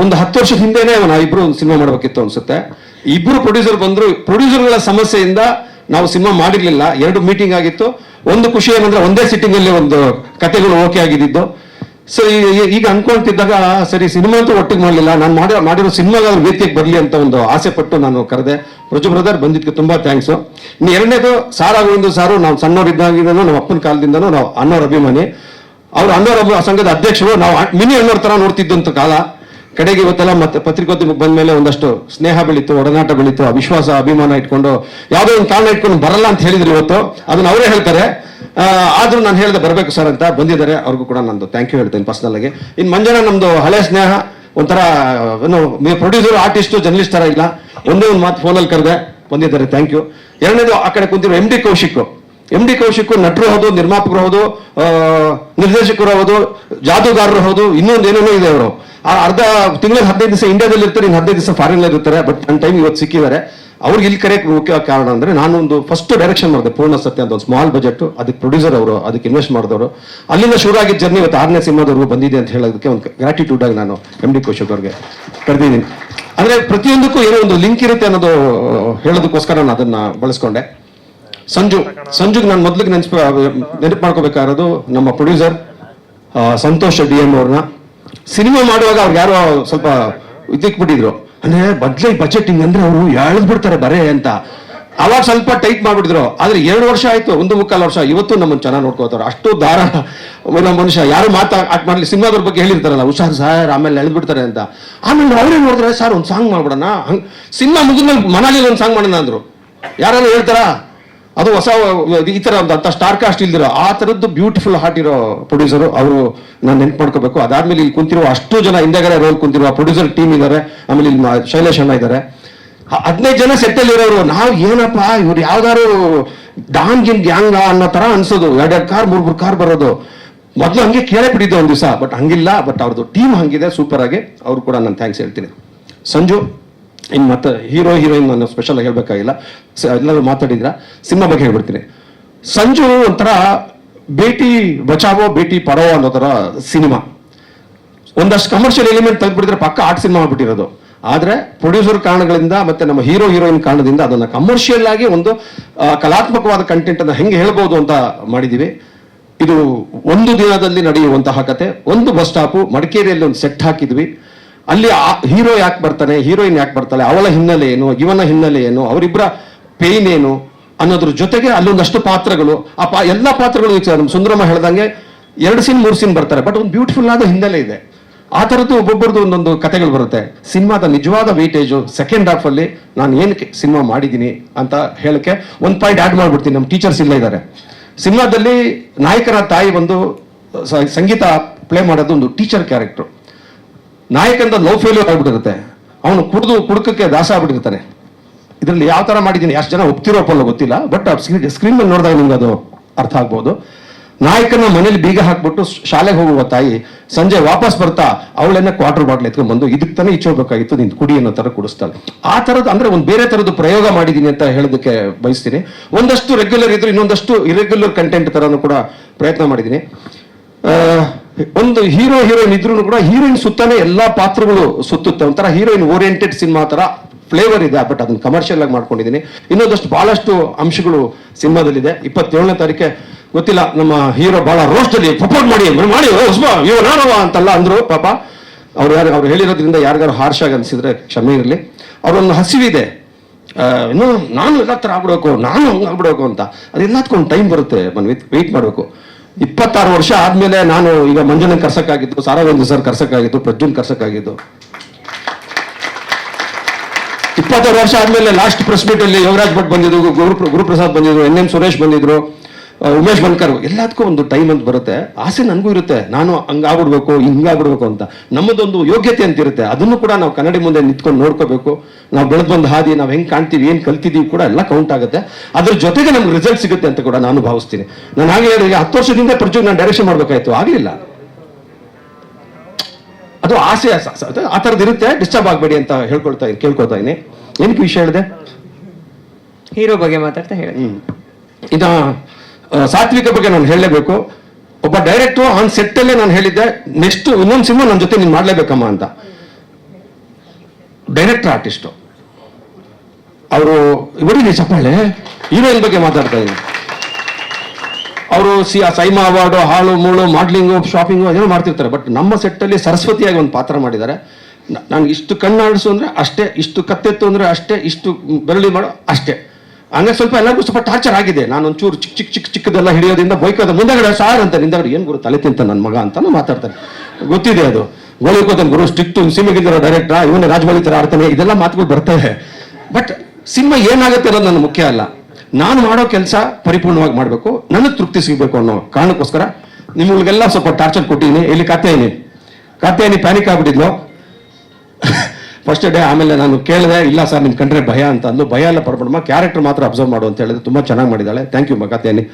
ಒಂದು ಹತ್ತು ವರ್ಷದ ಹಿಂದೆನೆ ಅವನ ಇಬ್ರು ಒಂದು ಸಿನಿಮಾ ಮಾಡಬೇಕಿತ್ತು ಅನ್ಸುತ್ತೆ. ಇಬ್ರು ಪ್ರೊಡ್ಯೂಸರ್ ಬಂದ್ರು ಪ್ರೊಡ್ಯೂಸರ್ಗಳ ಸಮಸ್ಯೆಯಿಂದ ನಾವು ಸಿನಿಮಾ ಮಾಡಿರ್ಲಿಲ್ಲ. ಎರಡು ಮೀಟಿಂಗ್ ಆಗಿತ್ತು. ಒಂದು ಖುಷಿ ಏನಂದ್ರೆ ಒಂದೇ ಸಿಟ್ಟಿಂಗ್ ಅಲ್ಲಿ ಒಂದು ಕತೆಗಳು ಓಕೆ ಆಗಿದ್ದು ಸೊ ಈಗ ಅನ್ಕೊಳ್ತಿದ್ದಾಗ ಸರಿ, ಸಿನಿಮಾ ಅಂತೂ ಒಟ್ಟಿಗೆ ಮಾಡಲಿಲ್ಲ. ನಾನು ಮಾಡಿರೋ ಮಾಡಿರೋ ಸಿನಿಮಾಗಾದ್ರೂ ವೇದಿಕೆಗೆ ಬರಲಿ ಅಂತ ಒಂದು ಆಸೆ ಪಟ್ಟು ನಾನು ಕರೆದೆ. ಪ್ರಜು ಬ್ರದರ್, ಬಂದಿದ್ದಕ್ಕೆ ತುಂಬಾ ಥ್ಯಾಂಕ್ಸ್ ಇನ್ನು ಎರಡನೇದು, ಸಾರಾ ಗೋವಿಂದು ಸಾರು ನಾವು ಸಣ್ಣವರಿದ್ದಾಗಿಂದನೂ, ನಮ್ಮ ಅಪ್ಪನ ಕಾಲದಿಂದನೂ ನಾವು ಅನ್ನೋರ್ ಅಭಿಮಾನಿ. ಅವ್ರು ಅನ್ನೋರ್ ಸಂಘದ ಅಧ್ಯಕ್ಷರು, ನಾವು ಮಿನಿ ಅನ್ನೋರ ತರ ನೋಡ್ತಿದ್ದಂಥ ಕಾಲ. ಕಡೆಗೆ ಇವತ್ತೆಲ್ಲ ಮತ್ತೆ ಪತ್ರಿಕೋದ್ಯಮಕ್ಕೆ ಬಂದ ಮೇಲೆ ಒಂದಷ್ಟು ಸ್ನೇಹ ಬೆಳೀತು, ಒಡನಾಟ ಬೆಳೀತು, ಅವಿಶ್ವಾಸ, ಅಭಿಮಾನ ಇಟ್ಕೊಂಡು, ಯಾವುದೋ ಒಂದು ಕಾರಣ ಇಟ್ಕೊಂಡು ಬರಲ್ಲ ಅಂತ ಹೇಳಿದ್ರು ಇವತ್ತು. ಅದನ್ನ ಅವರೇ ಹೇಳ್ತಾರೆ. ಆದರೂ ನಾನು ಹೇಳಿದೆ ಬರಬೇಕು ಸರ್ ಅಂತ ಬಂದಿದ್ದಾರೆ. ಅವ್ರಿಗೂ ಕೂಡ ನಂದು ಥ್ಯಾಂಕ್ ಯು ಹೇಳ್ತೇನೆ ಪರ್ಸನಲ್ ಆಗಿ. ಇನ್ನು ಮಂಜನ ನಮ್ದು ಹಳೆ ಸ್ನೇಹ, ಒಂಥರ, ಏನು ಪ್ರೊಡ್ಯೂಸರ್ ಆರ್ಟಿಸ್ಟ್ ಜರ್ನಲಿಸ್ಟ್ ತರ ಇಲ್ಲ. ಒಂದೇ ಒಂದು ಮಾತು ಫೋನಲ್ಲಿ ಕರೆದೆ, ಬಂದಿದ್ದಾರೆ ಥ್ಯಾಂಕ್ ಯು ಎರಡನೇದು, ಆ ಕಡೆ ಕುಂತಿರೋ M D Kaushik M D Kaushik ನಟರು ಹೌದು, ನಿರ್ಮಾಪಕರು ಹೌದು ನಿರ್ದೇಶಕರು ಹೌದು, ಜಾದೂಗಾರರು ಹೌದು, ಇನ್ನೊಂದು ಏನೇನೋ ಇದೆ ಅವರು. ಅರ್ಧ ತಿಂಗಳ ಹದಿನೈದು ದಿವಸ ಇಂಡಿಯಾದಲ್ಲಿ ಇರ್ತಾರೆ ಇನ್ನು ಹದಿನೈದು ದಿವಸ ಫಾರಿನ್ ಇರ್ತಾರೆ ಬಟ್ ನನ್ನ ಟೈಮ್ ಇವತ್ತು ಸಿಕ್ಕಿದ್ದಾರೆ. ಅವ್ರಿಗೆ ಇಲ್ಲಿ ಕರೆಯಕ್ಕೆ ಮುಖ್ಯ ಕಾರಣ ಅಂದ್ರೆ ನಾನು ಒಂದು ಫಸ್ಟ್ ಡೈರೆಕ್ಷನ್ ಮಾಡಿದೆ, ಪೂರ್ಣ ಸತ್ಯ ಅಂತ, ಒಂದು ಸ್ಮಾಲ್ ಬಜೆಟ್ ಅದಕ್ಕೆ ಪ್ರೊಡ್ಯೂಸರ್ ಅವರು, ಅದಕ್ಕೆ ಇನ್ವೆಸ್ಟ್ ಮಾಡಿದವರು. ಅಲ್ಲಿಂದ ಶುರು ಆಗಿದ್ದ ಜರ್ನಿ ಇವತ್ತು ಆರನೇ ಸಿನಿಮಾದವರು ಬಂದಿದೆ ಅಂತ ಹೇಳೋದಕ್ಕೆ ಒಂದು ಗ್ರಾಟಿಟ್ಯೂಡ್ ಆಗಿ ನಾನು ಎಂ ಡಿ ಕೌಶಿಕ್ ಅವ್ರಿಗೆ ಕರೆದಿದ್ದೀನಿ. ಅಂದ್ರೆ ಪ್ರತಿಯೊಂದಕ್ಕೂ ಏನೋ ಒಂದು ಲಿಂಕ್ ಇರುತ್ತೆ ಅನ್ನೋದು, ಹೇಳೋದಕ್ಕೋಸ್ಕರ ನಾನು ಅದನ್ನ ಬಳಸ್ಕೊಂಡೆ. ಸಂಜು, ಸಂಜುಗೆ ನಾನು ಮೊದ್ಲಿಗೆ ನೆನ್ಸ್ಪ ನೆನಪು ಮಾಡ್ಕೋಬೇಕಾಗಿರೋದು ನಮ್ಮ ಪ್ರೊಡ್ಯೂಸರ್ ಸಂತೋಷ್ ಡಿ ಎಂ ಅವ್ರನ್ನ. ಸಿನಿಮಾ ಮಾಡುವಾಗ ಅವ್ರು ಯಾರೋ ಸ್ವಲ್ಪ ಇದಕ್ಕೆ ಬಿಟ್ಟಿದ್ರು ಅಂದ್ರೆ ಬದ್ಲೈ ಬಜೆಟ್ ಹಿಂಗಂದ್ರೆ ಅವರು ಎಳ್ದ್ಬಿಡ್ತಾರೆ ಬರೇ ಅಂತ. ಅವಾಗ ಸ್ವಲ್ಪ ಟೈಟ್ ಮಾಡ್ಬಿಟ್ಟಿದ್ರು. ಆದ್ರೆ ಎರಡು ವರ್ಷ ಆಯ್ತು, ಒಂದು ಮುಕ್ಕಾಲು ವರ್ಷ. ಇವತ್ತು ನಮ್ಮನ್ನು ಚೆನ್ನಾಗಿ ನೋಡ್ಕೋತಾರೆ ಅಷ್ಟು ದಾರ ಮನುಷ್ಯ. ಯಾರು ಮಾತಾ ಆಟ್ ಮಾಡ್ಲಿ, ಸಿನಿಮಾದವ್ರ ಬಗ್ಗೆ ಹೇಳಿರ್ತಾರಲ್ಲ, ಹುಷಾರ್ ಸರ್, ಆಮೇಲೆ ಎಳ್ದ್ಬಿಡ್ತಾರೆ ಅಂತ. ಆಮೇಲೆ ಅವರೇ ನೋಡಿದ್ರೆ, ಸರ್, ಒಂದು ಸಾಂಗ್ ಮಾಡ್ಬಿಡೋಣ. ಹಂಗೆ ಸಿನಿಮಾ ಮುಗಿದ್ಮೇಲೆ ಮನಾಲಿ ಒಂದು ಸಾಂಗ್ ಮಾಡೋಣ ಅಂದ್ರು. ಯಾರು ಹೇಳ್ತಾರಾ? ಅದು ಹೊಸ ಈ ತರ ಒಂದು ಅಂತ ಸ್ಟಾರ್ ಕಾಸ್ಟ್ ಇಲ್ದಿರೋ, ಆ ತರದ್ದು ಬ್ಯೂಟಿಫುಲ್ ಹಾರ್ಟ್ ಇರೋ ಪ್ರೊಡ್ಯೂಸರ್ ಅವರು ನಾನು ನೆನ್ಪು ಮಾಡ್ಕೋಬೇಕು ಅದಾದ್ಮೇಲೆ ಇಲ್ಲಿ ಕುಂತಿರೋ ಅಷ್ಟು ಜನ ಹಿಂದೆಗಡೆ ರೋಲ್ ಕುಂತಿರುವ ಪ್ರೊಡ್ಯೂಸರ್ ಟೀಮ್ ಇದ್ದಾರೆ ಆಮೇಲೆ ಇಲ್ಲಿ ಶೈಲೇಶ್ ಅಣ್ಣ ಇದ್ದಾರೆ ಹದಿನೈದು ಜನ ಸೆಟ್ಟಲ್ಲಿ ಇರೋರು, ನಾವು ಏನಪ್ಪ ಇವ್ರು ಯಾವ್ದಾರು ಡಾನ್ ಗಿನ್ ಗ್ಯಾಂಗ ಅನ್ನೋ ತರ ಅನ್ಸೋದು. ಎರಡೆರಡು ಕಾರ್, ಮೂರು ಮೂರು ಕಾರ್ ಬರೋದು. ಮೊದಲು ಹಂಗೆ ಕೇಳೇ ಬಿಟ್ಟಿದ್ದೆ ಒಂದು ದಿವಸ ಬಟ್ ಹಂಗಿಲ್ಲ ಬಟ್ ಅವ್ರದ್ದು ಟೀಮ್ ಹಂಗಿದೆ ಸೂಪರ್ ಆಗಿ. ಅವ್ರು ಕೂಡ ನಾನು ಥ್ಯಾಂಕ್ಸ್ ಹೇಳ್ತೀನಿ. ಸಂಜು. ಇನ್ನು ಮತ್ತೆ ಹೀರೋ, ಹೀರೋಯಿನ್ ನಾನು ಸ್ಪೆಷಲ್ ಆಗಿ ಹೇಳ್ಬೇಕಾಗಿಲ್ಲ. ಎಲ್ಲರೂ ಮಾತಾಡಿದ್ರ ಸಿನಿಮಾ ಬಗ್ಗೆ ಹೇಳ್ಬಿಡ್ತೀನಿ. ಸಂಜು ಒಂಥರ ಭೇಟಿ ಬಚಾವೋ ಭೇಟಿ ಪಡೋ ಅನ್ನೋ ಥರ ಸಿನಿಮಾ. ಒಂದಷ್ಟು ಕಮರ್ಷಿಯಲ್ ಎಲಿಮೆಂಟ್ ತೆಗೆದ್ಬಿಟ್ಟಿದ್ರೆ ಪಕ್ಕ ಆರ್ಟ್ ಸಿನಿಮಾ ಆಗ್ಬಿಟ್ಟಿರೋದು ಆದ್ರೆ ಪ್ರೊಡ್ಯೂಸರ್ ಕಾರಣಗಳಿಂದ ಮತ್ತೆ ನಮ್ಮ ಹೀರೋ, ಹೀರೋಯಿನ್ ಕಾರಣದಿಂದ ಅದನ್ನ ಕಮರ್ಷಿಯಲ್ ಆಗಿ ಒಂದು ಕಲಾತ್ಮಕವಾದ ಕಂಟೆಂಟ್ ಅನ್ನ ಹೆಂಗೆ ಹೇಳ್ಬೋದು ಅಂತ ಮಾಡಿದ್ದೀವಿ. ಇದು ಒಂದು ದಿನದಲ್ಲಿ ನಡೆಯುವಂತಹ ಕತೆ, ಒಂದು ಬಸ್ ಸ್ಟಾಪು ಮಡಿಕೇರಿಯಲ್ಲಿ ಒಂದು ಸೆಟ್ ಹಾಕಿದ್ವಿ. ಅಲ್ಲಿ ಆ ಹೀರೋ ಯಾಕೆ ಬರ್ತಾನೆ? ಹೀರೋಯಿನ್ ಯಾಕೆ ಬರ್ತಾಳೆ? ಅವಳ ಹಿನ್ನೆಲೆ ಏನು? ಇವನ ಹಿನ್ನೆಲೆ ಏನು? ಅವರಿಬ್ಬರ ಪೇನ್ ಏನು? ಅನ್ನೋದ್ರ ಜೊತೆಗೆ ಅಲ್ಲೊಂದಷ್ಟು ಪಾತ್ರಗಳು. ಆ ಪಾ ಎಲ್ಲ ಪಾತ್ರಗಳು ನಮ್ಮ ಸುಂದರಮ್ಮ ಹೇಳ್ದಂಗೆ ಎರಡು ಸೀನ್ ಮೂರು ಸೀನ್ ಬರ್ತಾರೆ. ಬಟ್ ಒಂದು ಬ್ಯೂಟಿಫುಲ್ ಆದ ಹಿನ್ನೆಲೆ ಇದೆ. ಆ ಥರದ್ದು ಒಬ್ಬೊಬ್ಬರದ್ದು ಒಂದೊಂದು ಕತೆಗಳು ಬರುತ್ತೆ. ಸಿನಿಮಾದ ನಿಜವಾದ ವೇಟೇಜು ಸೆಕೆಂಡ್ ಹಾಫಲ್ಲಿ ನಾನು ಏನು ಸಿನಿಮಾ ಮಾಡಿದ್ದೀನಿ ಅಂತ ಹೇಳಕ್ಕೆ ಒಂದು ಪಾಯಿಂಟ್ ಆ್ಯಡ್ ಮಾಡ್ಬಿಡ್ತೀನಿ. ನಮ್ಮ ಟೀಚರ್ಸ್ ಇಲ್ಲ ಇದ್ದಾರೆ. ಸಿನಿಮಾದಲ್ಲಿ ನಾಯಕನ ತಾಯಿ ಒಂದು ಸಂಗೀತ ಪ್ಲೇ ಮಾಡೋದು ಒಂದು ಟೀಚರ್ ಕ್ಯಾರೆಕ್ಟರ್ ನಾಯಕಂದ ಲವ್ ಫೇಲ್ಯೂರ್ ಆಗ್ಬಿಟ್ಟಿರುತ್ತೆ. ಅವನು ಕುಡಿದು ಕುಡುಕಕ್ಕೆ ದಾಸ ಆಗ್ಬಿಟ್ಟಿರ್ತಾನೆ. ಇದರಲ್ಲಿ ಯಾವ ತರ ಮಾಡಿದ್ದೀನಿ, ಎಷ್ಟು ಜನ ಒಪ್ತಿರೋ ಒಪ್ಪಲ್ಲ ಗೊತ್ತಿಲ್ಲ ಬಟ್ ಸ್ಕ್ರೀನ್ ಮೇಲೆ ನೋಡಿದಾಗ ನಿಮ್ಗೆ ಅದು ಅರ್ಥ ಆಗ್ಬೋದು. ನಾಯಕನ ಮನೇಲಿ ಬೀಗ ಹಾಕ್ಬಿಟ್ಟು ಶಾಲೆಗೆ ಹೋಗುವ ತಾಯಿ ಸಂಜೆ ವಾಪಸ್ ಬರ್ತಾ ಅವಳನ್ನ ಕ್ವಾರ್ಟರ್ ಬಾಟ್ಲ್ ಎತ್ಕೊಂಡ್ ಬಂದು, ಇದಕ್ಕೆ ತಾನೇ ಇಚ್ಚೋಬೇಕಾಗಿತ್ತು ನಿನ್ನ ಕುಡಿ ಅನ್ನೋ ತರ ಕುಡಿಸ್ತಾಳೆ. ಆ ಥರದ್ದು ಅಂದ್ರೆ ಒಂದು ಬೇರೆ ಥರದ್ದು ಪ್ರಯೋಗ ಮಾಡಿದ್ದೀನಿ ಅಂತ ಹೇಳೋದಕ್ಕೆ ಬಯಸ್ತೀನಿ. ಒಂದಷ್ಟು ರೆಗ್ಯುಲರ್ ಇದ್ರು ಇನ್ನೊಂದಷ್ಟು ಇರೆಗ್ಯುಲರ್ ಕಂಟೆಂಟ್ ಥರನೂ ಕೂಡ ಪ್ರಯತ್ನ ಮಾಡಿದ್ದೀನಿ. ಒಂದು ಹೀರೋ, ಹೀರೋಯಿನ್ ಇದ್ರು ಕೂಡ ಹೀರೋಯಿನ್ ಸುತ್ತಾನೆ ಎಲ್ಲಾ ಪಾತ್ರಗಳು ಸುತ್ತುತ್ತೆ. ಒಂಥರ ಹೀರೋಯಿನ್ ಓರಿಯೆಂಟೆಡ್ ಸಿನಿಮಾ ತರ ಫ್ಲೇವರ್ ಇದೆ. ಬಟ್ ಅದನ್ನ ಕಮರ್ಷಿಯಲ್ ಆಗಿ ಮಾಡ್ಕೊಂಡಿದ್ದೀನಿ ಇನ್ನೊಂದಷ್ಟು ಬಹಳಷ್ಟು ಅಂಶಗಳು ಸಿನಿಮಾದಲ್ಲಿದೆ. ಇಪ್ಪತ್ತೇಳನೇ ತಾರೀಕೆ ಗೊತ್ತಿಲ್ಲ, ನಮ್ಮ ಹೀರೋ ಬಹಳ ರೋಸ್ಟ್ ಅಲ್ಲಿ ಪ್ರಪೋಸ್ ಮಾಡಿ ಮಾಡಿ ಇವ ನಾನವ ಅಂತಲ್ಲ ಅಂದ್ರು ಪಾಪ. ಅವ್ರು ಯಾರು, ಅವ್ರು ಹೇಳಿರೋದ್ರಿಂದ ಯಾರಿಗಾರು ಹಾರ್ಷ್ ಆಗಿ ಅನ್ಸಿದ್ರೆ ಕ್ಷಮೆ ಇರಲಿ. ಅವ್ರೊಂದು ಹಸಿವಿದೆ. ಇನ್ನೂ ನಾನು ಎಲ್ಲ ಥರ ಆಗ್ಬಿಡ್ಬೇಕು, ನಾನು ಹಂಗೆ ಆಗ್ಬಿಡ್ಬೇಕು ಅಂತ. ಅದೆಲ್ಲದಕ್ಕೊಂದು ಟೈಮ್ ಬರುತ್ತೆ ಮನ್ ವೆಯ್ಟ್ ಮಾಡಬೇಕು. ಇಪ್ಪತ್ತಾರು ವರ್ಷ ಆದ್ಮೇಲೆ ನಾನು ಈಗ ಮಂಜುನ ಕರ್ಸಕ್ಕಾಗಿದ್ದು ಸಾರಾಗೊಂದು ಸರ್ ಕರ್ಸಕ್ಕಾಗಿದ್ದು, ಪ್ರಜ್ವಲ್ ಕರ್ಸಕ್ಕಾಗಿದ್ದು. ಇಪ್ಪತ್ತಾರು ವರ್ಷ ಆದ್ಮೇಲೆ ಲಾಸ್ಟ್ ಪ್ರೆಸ್ ಅಲ್ಲಿ ಯೋಗರಾಜ್ ಭಟ್ ಬಂದಿದ್ರು ಗುರು ಗುರುಪ್ರಸಾದ್ ಬಂದಿದ್ರು, ಎನ್ ಎಂ ಸುರೇಶ್ ಬಂದಿದ್ರು. ಉಮೇಶ್ ಬನ್ಕರ್ ಎಲ್ಲದಕ್ಕೂ ಒಂದು ಟೈಮ್ ಅಂತ ಬರುತ್ತೆ. ಆಸೆ ನನಗೂ ಇರುತ್ತೆ. ನಾನು ಹಂಗಾಗ್ಬಿಡ್ಬೇಕು ಹಿಂಗಾಗ್ಬಿಡ್ಬೇಕು ಅಂತ. ನಮ್ಮದೊಂದು ಯೋಗ್ಯತೆ ಅಂತ ಇರುತ್ತೆ. ಅದನ್ನು ಕೂಡ ನಾವು ಕನ್ನಡಿ ಮುಂದೆ ನಿಂತ್ಕೊಂಡು ನೋಡ್ಕೋಬೇಕು. ನಾವು ಬೆಳೆದು ಬಂದ ಹಾದಿ ನಾವು ಹೆಂಗೆ ಕಾಣ್ತೀವಿ ಏನು ಕಲ್ತಿದ್ದೀವಿ ಕೂಡ ಎಲ್ಲ ಕೌಂಟ್ ಆಗುತ್ತೆ. ಅದ್ರ ಜೊತೆಗೆ ನಮ್ಗೆ ರಿಸಲ್ಟ್ ಸಿಗುತ್ತೆ ಅಂತ ಕೂಡ ನಾನು ಭಾವಿಸ್ತೀನಿ. ನಾನು ಹಾಗೆ ಹೇಳಿದ್ರೆ ಹತ್ತು ವರ್ಷದಿಂದ ಪ್ರಜು ನಾನು ಡೈರೆಕ್ಷನ್ ಮಾಡ್ಬೇಕಾಯ್ತು. ಆಗಲಿಲ್ಲ. ಅದು ಆಸೆ ಆ ಥರದ್ದು ಇರುತ್ತೆ. ಡಿಸ್ಟರ್ಬ್ ಆಗಬೇಡಿ ಅಂತ ಹೇಳ್ಕೊಳ್ತಾ ಕೇಳ್ಕೊಳ್ತಾ ಇದ್ದೀನಿ ಏನಕ್ಕೆ ವಿಷಯ ಹೇಳಿದೆ? ಹೀರೋ ಬಗ್ಗೆ ಮಾತಾಡ್ತಾ ಹೇಳಿ. ಹ್ಮ್. ಸಾತ್ವಿಕ ಬಗ್ಗೆ ನಾನು ಹೇಳಲೇಬೇಕು. ಒಬ್ಬ ಡೈರೆಕ್ಟರ್ ಆನ್ ಸೆಟ್ ಅಲ್ಲೇ ನಾನು ಹೇಳಿದ್ದೆ ನೆಕ್ಸ್ಟ್ ಇನ್ನೊಂದು ಸಿನಿಮಾ ನನ್ನ ಜೊತೆ ನೀನು ಮಾಡ್ಲೇಬೇಕಮ್ಮ ಅಂತ. ಡೈರೆಕ್ಟರ್ ಆರ್ಟಿಸ್ಟು ಅವರು ಇವರಿಗೆ ಚಪ್ಪಾಳೆ? ಹೀರೋಯಿನ್ ಬಗ್ಗೆ ಮಾತಾಡ್ತಾ ಇದ್ದೀನಿ. ಅವರು ಸಿ, ಆ ಸೈಮಾ ಅವಾರ್ಡು ಹಾಳು ಮೂಳು ಮಾಡ್ಲಿಂಗು ಶಾಪಿಂಗು ಏನೋ ಮಾಡ್ತಿರ್ತಾರೆ. ಬಟ್ ನಮ್ಮ ಸೆಟ್ಟಲ್ಲಿ ಸರಸ್ವತಿಯಾಗಿ ಒಂದು ಪಾತ್ರ ಮಾಡಿದ್ದಾರೆ. ನಾನು ಇಷ್ಟು ಕಣ್ಣಾಡಿಸು ಅಂದ್ರೆ ಅಷ್ಟೇ, ಇಷ್ಟು ಕತ್ತೆತ್ತು ಅಂದ್ರೆ ಅಷ್ಟೇ, ಇಷ್ಟು ಬೆರಳಿ ಮಾಡೋ ಅಷ್ಟೇ. ಹಂಗೆ ಸ್ವಲ್ಪ ಎಲ್ಲರಿಗೂ ಸ್ವಲ್ಪ ಟಾರ್ಚರ್ ಆಗಿದೆ. ನಾನು ಒಂಚೂರು ಚಿಕ್ಕ ಚಿಕ್ಕ ಚಿಕ್ಕ ಚಿಕ್ಕದೆಲ್ಲ ಹಿಡಿಯೋದ್ರಿಂದ ಬೈಕೋದ ಮುಂದಗಡೆ ಸಾರ್ ಅಂತ ನಿಂದಗಡೆ ಏನು ಗುರು ತಲೆ ತಿಂತ ನನ್ನ ಮಗ ಅಂತಾನು ಮಾತಾಡ್ತಾರೆ. ಗೊತ್ತಿದೆ ಅದು. ಗೋಳಿಕೋತನ್ ಗುರು ಸ್ಟ್ರಿಕ್ಟ್ ಸಿನಿಮಾಗಿದ್ದಿರೋ ಡೈರೆಕ್ಟರ್ ಇವನೇ ರಾಜಮೌಳಿ ಥರ ಆಡ್ತಾನೆ, ಇದೆಲ್ಲ ಮಾತುಗಳು ಬರ್ತವೆ. ಬಟ್ ಸಿನಿಮಾ ಏನಾಗುತ್ತೆ ಅನ್ನೋದು ನನ್ನ ಮುಖ್ಯ ಅಲ್ಲ. ನಾನು ಮಾಡೋ ಕೆಲಸ ಪರಿಪೂರ್ಣವಾಗಿ ಮಾಡಬೇಕು ನನಗೆ ತೃಪ್ತಿ ಸಿಗಬೇಕು ಅನ್ನೋ ಕಾರಣಕ್ಕೋಸ್ಕರ ನಿಮ್ಗಳಿಗೆಲ್ಲ ಸ್ವಲ್ಪ ಟಾರ್ಚರ್ ಕೊಟ್ಟಿದ್ದೀನಿ. ಇಲ್ಲಿ ಕಾತ್ಯಾಯಿನಿ ಏನಿ ಪ್ಯಾನಿಕ್ ಆಗ್ಬಿಟ್ಟಿದ್ಲು. ಫಸ್ಟ್ ಡೇ ಆಮೇಲೆ ನಾನು ಕೇಳಿದೆ ಇಲ್ಲ ಸರ್ ನಿಮ್ ಕಂಡ್ರೆ ಭಯ ಅಂತ ಅಂದು ಭಯ ಎಲ್ಲ ಪಡ್ಬಿಡಮ್ಮ. ಕ್ಯಾರೆಕ್ಟರ್ ಮಾತ್ರ ಅಬ್ಸರ್ವ್ ಮಾಡು ಅಂತ ಹೇಳಿದ್ರೆ. ತುಂಬಾ ಚೆನ್ನಾಗಿ ಮಾಡಿದ್ದಾಳೆ. ಥ್ಯಾಂಕ್ ಯು ಕಾತ್ಯಾಯಿನಿ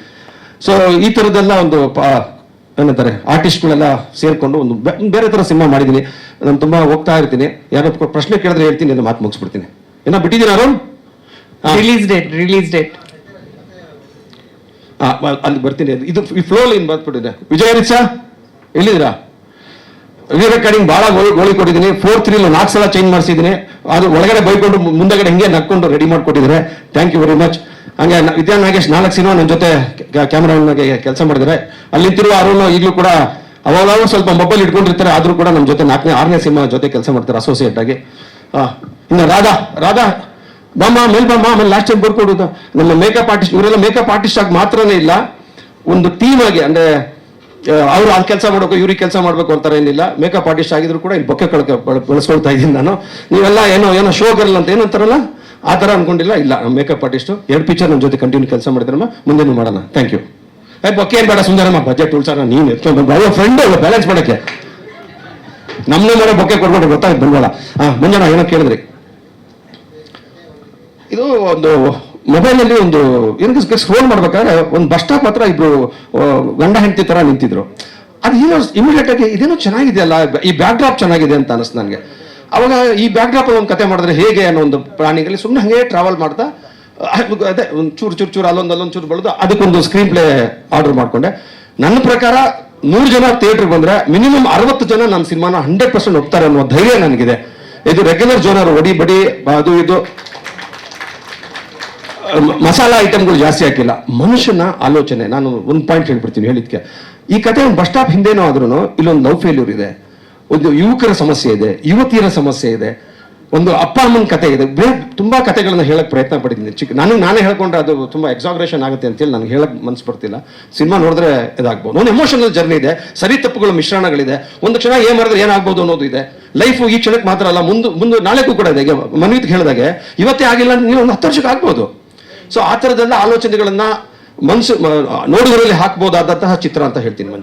ಸೊ ಈ ಥರದ್ದೆಲ್ಲ ಒಂದು ಪ- ಏನಂತಾರೆ ಆರ್ಟಿಸ್ಟ್ಗಳೆಲ್ಲ ಸೇರ್ಕೊಂಡು ಒಂದು ಬೇರೆ ಥರ ಸಿನಿಮಾ ಮಾಡಿದ್ದೀನಿ. ನಾನು ತುಂಬಾ ಹೋಗ್ತಾ ಇರ್ತೀನಿ. ಯಾರೋ ಪ್ರಶ್ನೆ ಕೇಳಿದ್ರೆ ಹೇಳ್ತೀನಿ ಅಂತ ಮಾತು ಮುಗಿಸ್ಬಿಡ್ತೀನಿ. ಏನೋ ಬಿಟ್ಟಿದ್ದೀನಿ Arun. Release date release date ಅಲ್ಲಿ ಬರ್ತೀನಿ. ಇದು ಈ ಫ್ಲೋ ಲೈನ್ ಬಂದ್ಬಿಟ್ಟಿದೆ. ವಿಜಯ ರಿಚಾ ಎಲ್ಲಿದ್ದೀರಾ? ರೆಕಾರ್ಡಿಂಗ್ ಭಾಳ ಗೋಳಿ ಗೋಳಿ ಕೊಟ್ಟಿದ್ದೀನಿ. ಫೋರ್ತ್ ರೀಲ್ ನಾಲ್ಕು ಸಲ ಚೇಂಜ್ ಮಾಡಿಸಿದ್ದೀನಿ. ಅದು ಒಳಗಡೆ ಬೈಕೊಂಡು ಮುಂದಗಡೆ ಹಿಂಗೆ ನಕ್ಕೊಂಡು ರೆಡಿ ಮಾಡಿಕೊಟ್ಟಿದ್ದಾರೆ. ಥ್ಯಾಂಕ್ ಯು ವೆರಿ ಮಚ್ ಹಂಗೆ ವಿದ್ಯಾ ನಾಗೇಶ್ ನಾಲ್ಕು ಸಿನಿಮಾ ನನ್ನ ಜೊತೆ ಕ್ಯಾಮ್ರಾಗೆ ಕೆಲಸ ಮಾಡಿದ್ದಾರೆ. ಅಲ್ಲಿ ತಿರುವ ಅರುಣ್ ಈಗಲೂ ಕೂಡ ಅವಾಗ ಸ್ವಲ್ಪ ಮೊಬೈಲ್ ಇಟ್ಕೊಂಡಿರ್ತಾರೆ. ಆದರೂ ಕೂಡ ನಮ್ಮ ಜೊತೆ ನಾಲ್ಕನೇ ಆರನೇ ಸಿನಿಮಾ ಜೊತೆ ಕೆಲಸ ಮಾಡ್ತಾರೆ ಅಸೋಸಿಯೇಟ್ ಆಗಿ. ಇನ್ನು ರಾಧಾ ರಾಧಾ ಬಾಮ್ಮ ಮೇಲ್ ಬಾಮ್ಮ ಆಮೇಲೆ ಲಾಸ್ಟ್ ಟೈಮ್ ಬರ್ಕೊಡೋದು ನಮ್ಮ ಮೇಕಪ್ ಆರ್ಟಿಸ್ಟ್ ಇವರೆಲ್ಲ ಮೇಕಪ್ ಆರ್ಟಿಸ್ಟ್ ಆಗಿ ಮಾತ್ರನೇ ಇಲ್ಲ. ಒಂದು ಟೀಮ್ ಆಗಿ, ಅಂದ್ರೆ ಅವರು ಅಲ್ಲಿ ಕೆಲಸ ಮಾಡಬೇಕು, ಇವ್ರಿಗೆ ಕೆಲಸ ಮಾಡಬೇಕು ಅಂತಾರೆ ಏನಿಲ್ಲ. ಮೇಕಪ್ ಆರ್ಟಿಸ್ಟ್ ಆಗಿದ್ರು ಕೂಡ ಇಲ್ಲಿ ಬೊಕ್ಕೆ ಕಳ್ಕ ಬಳ- ಬಳಸ್ಕೊಳ್ತಾ ಇದ್ದೀನಿ ನಾನು. ನೀವೆಲ್ಲ ಏನೋ ಏನೋ ಶೋ ಗರ್ಲ್ ಅಂತ ಏನಂತಾರಲ್ಲ, ಆ ಥರ ಅನ್ಕೊಂಡಿಲ್ಲ? ಇಲ್ಲ ಮೇಕಪ್ ಆರ್ಟಿಸ್ಟು ಎರಡು ಪಿಕ್ಚರ್ ನನ್ನ ಜೊತೆ ಕಂಟಿನ್ಯೂ ಕೆಲಸ ಮಾಡಿದ್ರಮ್ಮ ಮುಂದೆ ಮಾಡೋಣ? ಥ್ಯಾಂಕ್ ಯು ಏ, ಬೊಕ್ಕೆ ಏನು ಬೇಡ, ಸುಂದರಮ್ಮ ಬಜೆಟ್ ಉಳ್ಸಾರ ನೀನು. ಎತ್ಕೊಂಡು ಬಂದು ಫ್ರೆಂಡ್ ಬ್ಯಾಲೆನ್ಸ್ ಮಾಡೋಕ್ಕೆ. ನಮ್ಮನ್ನೇ ಮಾಡೋ ಬೊಕ್ಕೆ ಕೊಡ್ಬೋದು ಗೊತ್ತಾಯ್ತು ಬಂದ್ಬೇಡ ಹಾಂ ಮಂಜಣ್ಣ, ಏನೋ ಕೇಳಿದ್ರಿ. ಇದು ಒಂದು ಮೊಬೈಲಲ್ಲಿ ಒಂದು ಏನಕ್ಕೆ ಸ್ಕ್ರೋಲ್ ಮಾಡ್ಬೇಕಾದ್ರೆ ಒಂದು ಬಸ್ ಸ್ಟಾಪ್ ಹತ್ರ ಇಬ್ರು ಗಂಡ ಹೆಂಡತಿ ತರ ನಿಂತಿದ್ರು. ಅದು ಏನೋ ಇಮಿಡಿಯೇಟ್ ಆಗಿ ಇದೇನೋ ಚೆನ್ನಾಗಿದೆ ಅಲ್ಲ ಈ ಬ್ಯಾಕ್ ಡ್ರಾಪ್ ಚೆನ್ನಾಗಿದೆ ಅಂತ ಅನಿಸ್ತು ನನಗೆ. ಅವಾಗ ಈ ಬ್ಯಾಕ್ ಡ್ರಾಪ್ ಒಂದು ಕತೆ ಮಾಡಿದ್ರೆ ಹೇಗೆ ಅನ್ನೋ ಒಂದು ಪ್ರಾಣಿಗಳಲ್ಲಿ ಸುಮ್ಮನೆ ಹಂಗೆ ಟ್ರಾವೆಲ್ ಮಾಡ್ತಾ ಅದೇ, ಒಂದು ಚೂರು ಚೂರು ಚೂರು, ಅಲ್ಲೊಂದು ಅಲ್ಲೊಂದು ಚೂರು ಬೆಳೆದು ಅದಕ್ಕೊಂದು ಸ್ಕ್ರೀನ್ ಪ್ಲೇ ಆರ್ಡರ್ ಮಾಡ್ಕೊಂಡೆ. ನನ್ನ ಪ್ರಕಾರ ನೂರು ಜನ ಥಿಯೇಟರ್ ಬಂದ್ರೆ ಮಿನಿಮಮ್ ಅರವತ್ತು ಜನ ನನ್ನ ಸಿನಿಮಾನ ಹಂಡ್ರೆಡ್ ಪರ್ಸೆಂಟ್ ಹೋಗ್ತಾರೆ ಅನ್ನೋ ಧೈರ್ಯ ನನಗಿದೆ. ಇದು ರೆಗ್ಯುಲರ್ ಜೋನರ್ ಒಡಿ ಬಡಿ, ಅದು, ಇದು. ಮಸಾಲಾ ಐಟಮ್ಗಳು ಜಾಸ್ತಿ ಹಾಕಿಲ್ಲ. ಮನುಷ್ಯನ ಆಲೋಚನೆ, ನಾನು ಒಂದು ಪಾಯಿಂಟ್ ಹೇಳ್ಬಿಡ್ತೀನಿ ಹೇಳಿದ್ಕೆ. ಈ ಕತೆ ಒಂದು ಬಸ್ ಸ್ಟಾಪ್ ಹಿಂದೇನೋ ಆದ್ರೂ ಇಲ್ಲೊಂದು ಲವ್ ಫೇಲ್ಯೂರ್ ಇದೆ. ಒಂದು ಯುವಕರ ಸಮಸ್ಯೆ ಇದೆ, ಯುವತಿಯರ ಸಮಸ್ಯೆ ಇದೆ. ಒಂದು ಅಪ್ಪ ಅಮ್ಮನ ಕತೆ ಇದೆ. ಬೇರೆ ತುಂಬಾ ಕತೆಗಳನ್ನ ಹೇಳಕ್ ಪ್ರಯತ್ನ ಪಡಿದ್ದೀನಿ ಚಿಕ್ಕ ನನಗೆ ನಾನೇ ಹೇಳ್ಕೊಂಡ್ರೆ ಅದು ತುಂಬಾ ಎಕ್ಸಾಗ್ರೇಷನ್ ಆಗುತ್ತೆ ಅಂತೇಳಿ ನನಗೆ ಹೇಳಕ್ ಮನ್ಸು ಬರ್ತಿಲ್ಲ. ಸಿನಿಮಾ ನೋಡಿದ್ರೆ ಇದಾಗ್ಬೋದು. ಒಂದು ಎಮೋಷನಲ್ ಜರ್ನಿ ಇದೆ. ಸರಿ ತಪ್ಪುಗಳ ಮಿಶ್ರಣಗಳಿದೆ. ಒಂದು ಕ್ಷಣ ಏನು ಮಾಡಿದ್ರೆ ಏನಾಗ್ಬೋದು ಅನ್ನೋದು ಇದೆ. ಲೈಫು ಈ ಕ್ಷಣಕ್ಕೆ ಮಾತ್ರ ಅಲ್ಲ. ಮುಂದೆ ಮುಂದೆ ನಾಳೆಗೂ ಕೂಡ ಇದೆ. ಮನ್ವಿತ್ ಹೇಳಿದಾಗೆ, ಇವತ್ತೇ ಆಗಿಲ್ಲ ನೀವು ಒಂದು ಹತ್ತು ವರ್ಷಕ್ಕೆ ಆಗ್ಬೋದು. ಸೊ ಆ ಥರದ್ದೆಲ್ಲ ಆಲೋಚನೆಗಳನ್ನು ಮನಸ್ಸು ನೋಡುಗರಲ್ಲಿ ಹಾಕ್ಬೋದಾದಂತಹ ಚಿತ್ರ ಅಂತ ಹೇಳ್ತೀನಿ.